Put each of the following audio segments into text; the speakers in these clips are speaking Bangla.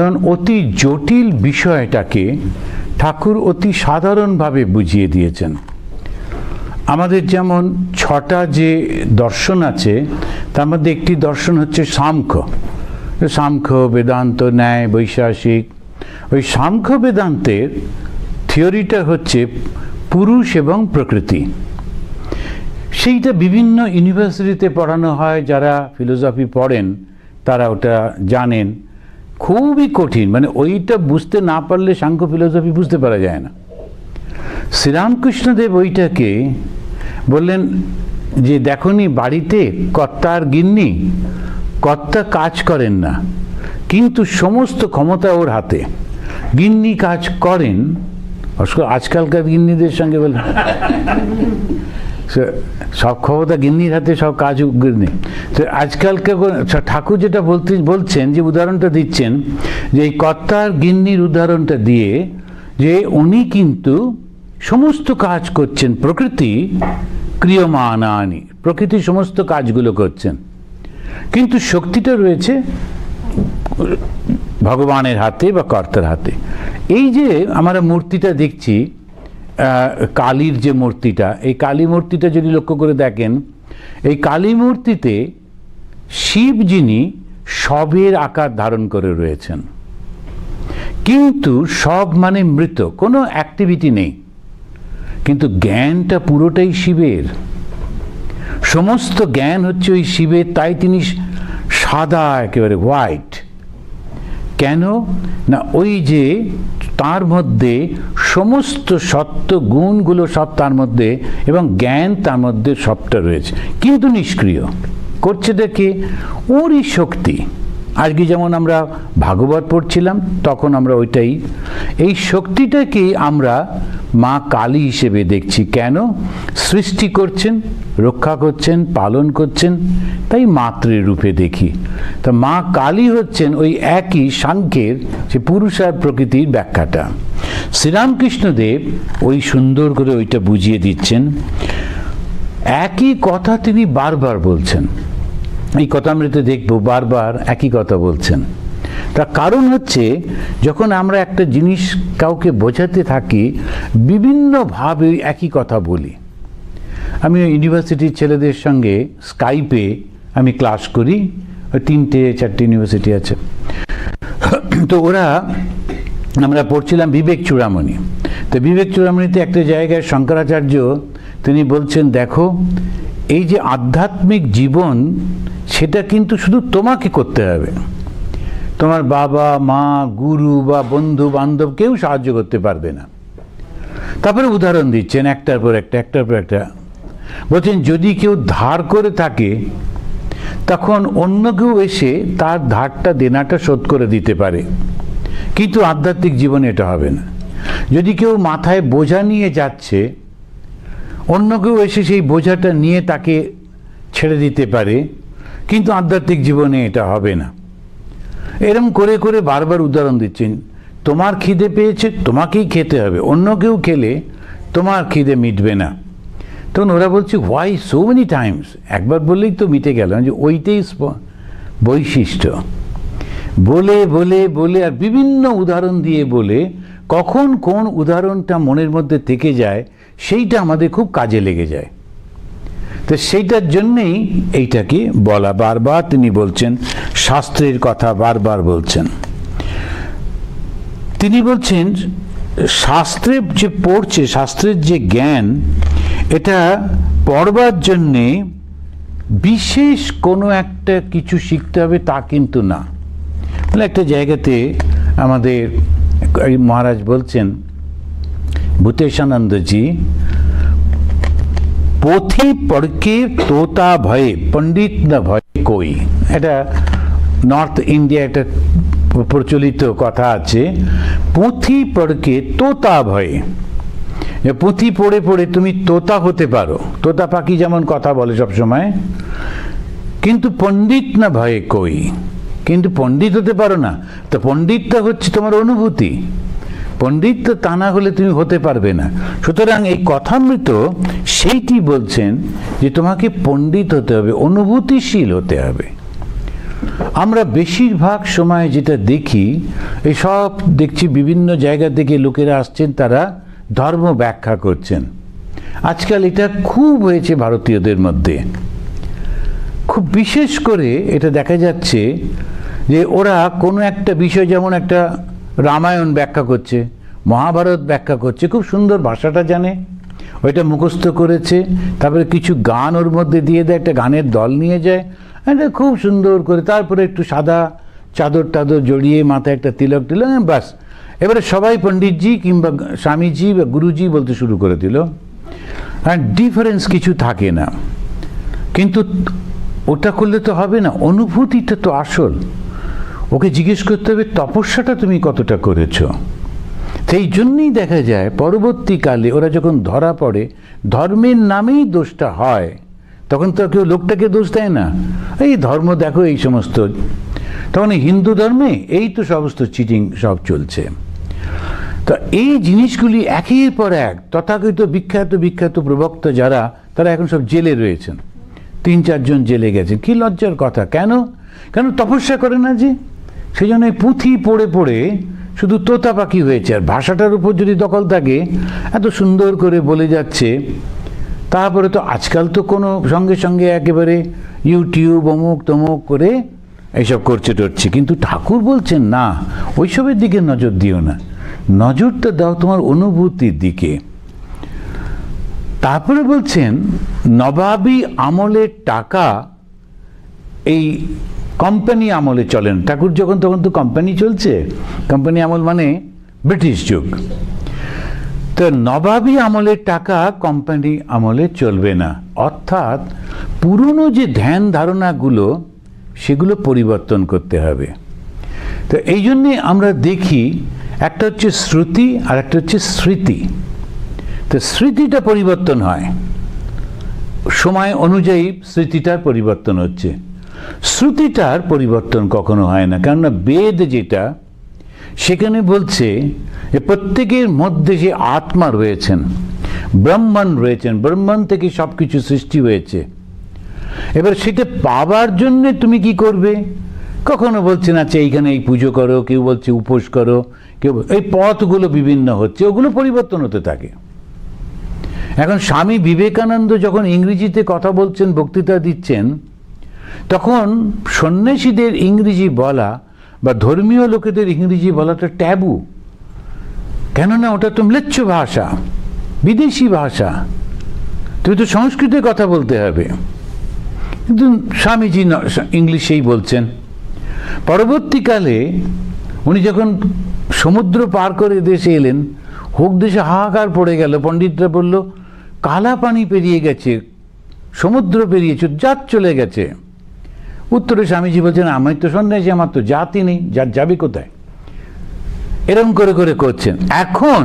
কারণ অতি জটিল বিষয়টাকে ঠাকুর অতি সাধারণভাবে বুঝিয়ে দিয়েছেন। আমাদের যেমন ছটা যে দর্শন আছে, তার মধ্যে একটি দর্শন হচ্ছে সাংখ্য সাংখ্য বেদান্ত, ন্যায়, বৈশাসিক। ওই সাংখ্য বেদান্তের থিওরিটা হচ্ছে পুরুষ এবং প্রকৃতি। সেইটা বিভিন্ন ইউনিভার্সিটিতে পড়ানো হয়, যারা ফিলোসফি পড়েন, তারা ওটা জানেন। খুবই কঠিন। মানে ওইটা বুঝতে না পারলে সাংখ্য ফিলোসফি বুঝতে পারা যায় না। শ্রীরামকৃষ্ণদেব ওইটাকে বললেন যে, দেখনি বাড়িতে কর্তা আর গিন্নি? কর্তা কাজ করেন না, কিন্তু সমস্ত ক্ষমতা ওর হাতে। গিন্নি কাজ করেন। আজকালকার গিন্নিদের সঙ্গে বলেন সব ক্ষমতা গিন্নির হাতে, সব কাজ গিন্নি। তো আজকালকার কোন- ঠাকুর যেটা বলতে, বলছেন, যে উদাহরণটা দিচ্ছেন, যে এই কর্তার গিন্নির উদাহরণটা দিয়ে যে উনি কিন্তু সমস্ত কাজ করছেন, প্রকৃতি ক্রিয়মানানি প্রকৃতি সমস্ত কাজগুলো করছেন। কিন্তু শক্তিটা রয়েছে ভগবানের হাতে বা কর্তার হাতে। এই যে আমরা মূর্তিটা দেখছি কালীর যে মূর্তিটা, এই কালী মূর্তিটা যদি লক্ষ্য করে দেখেন, এই কালী মূর্তিতে শিব যিনি সবের আকার ধারণ করে রয়েছেন। কিন্তু সব মানে মৃত, কোনো অ্যাক্টিভিটি নেই। কিন্তু জ্ঞানটা পুরোটাই শিবের। সমস্ত জ্ঞান হচ্ছে ওই শিবের, তাই তিনি সাদা একেবারে হোয়াইট কেন? না, ওই যে তার মধ্যে সমস্ত সত্য গুণগুলো সব তার মধ্যে এবং জ্ঞান তার মধ্যে সবটা রয়েছে। কিন্তু নিষ্ক্রিয়। করছে দেখে ওরই শক্তি। আজকে যেমন আমরা ভাগবত পড়ছিলাম, তখন আমরা ওইটাই। এই শক্তিটাকে আমরা মা কালী হিসেবে দেখছি। কেন? সৃষ্টি করছেন, রক্ষা করছেন, পালন করছেন, তাই মাতৃরূপে দেখি। তা মা কালী হচ্ছেন ওই একই সাংখ্যের যে পুরুষ আর প্রকৃতির ব্যাখ্যাটা। শ্রীরামকৃষ্ণদেব ওই সুন্দর করে ওইটা বুঝিয়ে দিচ্ছেন। একই কথা তিনি বারবার বলছেন। এই কথা আমরা তো দেখব, বারবার একই কথা বলছেন। তার কারণ হচ্ছে, যখন আমরা একটা জিনিস কাউকে বোঝাতে থাকি বিভিন্নভাবে একই কথা বলি। আমি ইউনিভার্সিটির ছেলেদের সঙ্গে স্কাইপে আমি ক্লাস করি। ওই তিনটে, চারটে ইউনিভার্সিটি আছে। তো ওরা, আমরা পড়ছিলাম বিবেক চূড়ামণি। তো বিবেক চূড়ামণিতে একটা জায়গায় শঙ্করাচার্য, তিনি বলছেন, দেখো, এই যে আধ্যাত্মিক জীবন, সেটা কিন্তু শুধু তোমাকে করতে হবে। তোমার বাবা, মা, গুরু বা বন্ধু, বান্ধব কেউ সাহায্য করতে পারবে না। তারপরে উদাহরণ দিচ্ছেন, একটার পর একটা, একটার পর একটা। বলছেন, যদি কেউ ধার করে থাকে, তখন অন্য কেউ এসে তার ধারটা, দেনাটা শোধ করে দিতে পারে। কিন্তু আধ্যাত্মিক জীবনে এটা হবে না। যদি কেউ মাথায় বোঝা নিয়ে যাচ্ছে, অন্য কেউ এসে সেই বোঝাটা নিয়ে তাকে ছেড়ে দিতে পারে, কিন্তু আধ্যাত্মিক জীবনে এটা হবে না। এরম করে করে বারবার উদাহরণ দিচ্ছেন, তোমার খিদে পেয়েছে, তোমাকেই খেতে হবে। অন্য কেউ খেলে তোমার খিদে মিটবে না। তখন ওরা বলছে হোয়াই সো মেনি টাইমস একবার বললেই তো মিটে গেল, যে ওইটাই বৈশিষ্ট্য। বলে বলে বলে, আর বিভিন্ন উদাহরণ দিয়ে বলে, কখন কোন উদাহরণটা মনের মধ্যে থেকে যায়, সেইটা আমাদের খুব কাজে লেগে যায়। তো সেইটার জন্যেই এইটাকে বলা। বারবার তিনি বলছেন, শাস্ত্রের কথা বারবার বলছেন। তিনি বলছেন, শাস্ত্রে যে পড়ছে, শাস্ত্রের যে জ্ঞান এটা পড়বার জন্যে বিশেষ কোনো একটা কিছু শিখতে হবে তা কিন্তু না। একটা জায়গাতে আমাদের মহারাজ বলছেন, ভূতেশানন্দজি, পোথি পড়কে তোতা ভয়ে, পণ্ডিত না ভয়ে কই? এটা নর্থ ইন্ডিয়া একটা প্রচলিত কথা আছে, পুঁথি পড়কে তোতা ভয়ে। পুঁথি পড়ে পড়ে তুমি তোতা হতে পারো। তোতা পাখি যেমন কথা বলে সব সময় কিন্তু পণ্ডিত না ভয়ে কই? কিন্তু পণ্ডিত হতে পারো না। তো পণ্ডিতটা হচ্ছে তোমার অনুভূতি। পণ্ডিত তো তা না হলে তুমি হতে পারবে না। সুতরাং এই কথামৃত সেইটি বলছেন যে তোমাকে পণ্ডিত হতে হবে, অনুভূতিশীল হতে হবে। আমরা বেশিরভাগ সময় যেটা দেখি, এই সব দেখছি বিভিন্ন জায়গা থেকে লোকেরা আসছেন, তারা ধর্ম ব্যাখ্যা করছেন। আজকাল এটা খুব হয়েছে ভারতীয়দের মধ্যে। খুব বিশেষ করে এটা দেখা যাচ্ছে যে ওরা কোনো একটা বিষয় যেমন একটা রামায়ণ ব্যাখ্যা করছে, মহাভারত ব্যাখ্যা করছে, খুব সুন্দর ভাষাটা জানে। ওইটা মুখস্থ করেছে, তারপরে কিছু গান ওর মধ্যে দিয়ে দেয়, একটা গানের দল নিয়ে যায়, এটা খুব সুন্দর করে। তারপরে একটু সাদা চাদর টাদর জড়িয়ে মাথায় একটা তিলক টিলক ব্যাস এবারে সবাই পণ্ডিতজি কিংবা স্বামীজি বা গুরুজি বলতে শুরু করে দিল। আর ডিফারেন্স কিছু থাকে না। কিন্তু ওটা করলে তো হবে না, অনুভূতিটা তো আসল। ওকে জিজ্ঞেস করতে হবে, তপস্যাটা তুমি কতটা করেছ? সেই জন্যই দেখা যায়, পরবর্তীকালে ওরা যখন ধরা পড়ে, ধর্মের নামেই দোষটা হয়, তখন তো কেউ লোকটাকে দোষ দেয় না। এই ধর্ম দেখো এই সমস্ত। তখন হিন্দু ধর্মে এই তো সমস্ত চিটিং সব চলছে। তো এই জিনিসগুলি একের পর এক, তথাকথিত বিখ্যাত বিখ্যাত প্রবক্তা যারা, তারা এখন সব জেলে রয়েছেন। তিন, চারজন জেলে গেছেন। কি লজ্জার কথা, কেন? কেন তপস্যা করে না যে? সেই জন্য পুঁথি পড়ে পড়ে শুধু তোতা পাখি হয়েছে, আর ভাষাটার উপর যদি দখল থাকে, এত সুন্দর করে বলে যাচ্ছে, তারপরে তো আজকাল তো কোনো সঙ্গে সঙ্গে একেবারে ইউটিউব অমুক তমুক করে এইসব করছে, টরছে। কিন্তু ঠাকুর বলছেন, না, ওইসবের দিকে নজর দিও না। নজরটা দাও তোমার অনুভূতির দিকে। তারপরে বলছেন, নবাবী আমলের টাকা, এই কোম্পানি আমলে চলেন। ঠাকুর যখন তখন তো কোম্পানি চলছে। কোম্পানি আমল মানে ব্রিটিশ যুগ। তো নবাবী আমলের টাকা কোম্পানি আমলে চলবে না। অর্থাৎ পুরনো যে ধ্যান ধারণাগুলো, সেগুলো পরিবর্তন করতে হবে। তো এই জন্যে আমরা দেখি একটা হচ্ছে শ্রুতি আর একটা হচ্ছে স্মৃতি। তো স্মৃতিটা পরিবর্তন হয়। সময় অনুযায়ী স্মৃতিটার পরিবর্তন হচ্ছে। শ্রুতিটার পরিবর্তন কখনো হয় না। কেননা বেদ যেটা, সেখানে বলছে যে প্রত্যেকের মধ্যে যে আত্মা রয়েছেন, ব্রহ্মণ রয়েছেন, ব্রহ্মণ থেকে সব কিছু সৃষ্টি হয়েছে। এবার সেটা পাবার জন্যে তুমি কি করবে? কখনো বলছে না আচ্ছা এইখানে এই পুজো করো, কেউ বলছে উপোস করো এই পথগুলো বিভিন্ন হচ্ছে, ওগুলো পরিবর্তন হতে থাকে। এখন স্বামী বিবেকানন্দ যখন ইংরেজিতে কথা বলছেন, বক্তৃতা দিচ্ছেন, তখন সন্ন্যাসীদের ইংরেজি বলা বা ধর্মীয় লোকেদের ইংরেজি বলাটা ট্যাবু। কেননা ওটা তো ম্লেচ্ছ ভাষা, বিদেশি ভাষা। তুমি তো সংস্কৃতে কথা বলতে হবে। কিন্তু স্বামীজি ইংলিশেই বলছেন। পরবর্তীকালে উনি যখন সমুদ্র পার করে দেশে এলেন। হোক দেশে হাহাকার পড়ে গেল, পণ্ডিতরা বলল, কালা পানি পেরিয়ে গেছে, সমুদ্র পেরিয়েছে, জাত চলে গেছে। উত্তরে স্বামীজি বলছেন, আমি তো সন্ন্যাসী, আমার তো জাতি নেই যার যাবে কোথায়? এরকম করে করে করছেন। এখন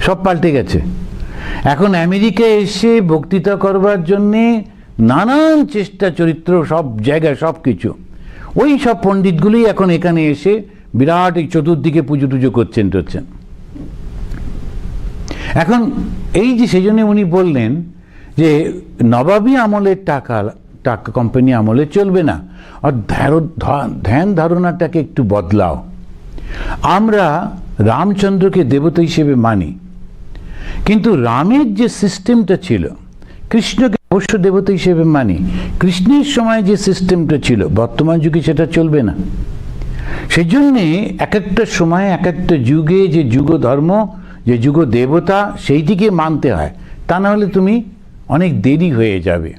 সব পাল্টে গেছে। এখন আমেরিকায় এসে বক্তৃতা করবার জন্যে নানান চেষ্টা, চরিত্র, সব জায়গায় সব কিছু ওই সব পণ্ডিতগুলি এখন এখানে এসে বিরাট এই চতুর্দিকে পুজো টুজো করছেন টচ্ছেন। এখন এই যে সেই জন্য উনি বললেন যে নবাবী আমলের টাকা টাকা কোম্পানি আমলে চলবে না, আর ধ্যান ধারণাটাকে একটু বদলাও। আমরা রামচন্দ্রকে দেবতা হিসেবে মানি, কিন্তু রামের যে সিস্টেমটা ছিল, কৃষ্ণকে অবশ্য দেবতা হিসেবে মানি, কৃষ্ণের সময় যে সিস্টেমটা ছিল, বর্তমান যুগে সেটা চলবে না। সেই জন্যে এক একটা সময় এক একটা যুগে যে যুগ ধর্ম যে যুগ দেবতা সেইটিকে মানতে হয়। তা নাহলে তুমি অনেক দেরি হয়ে যাবে।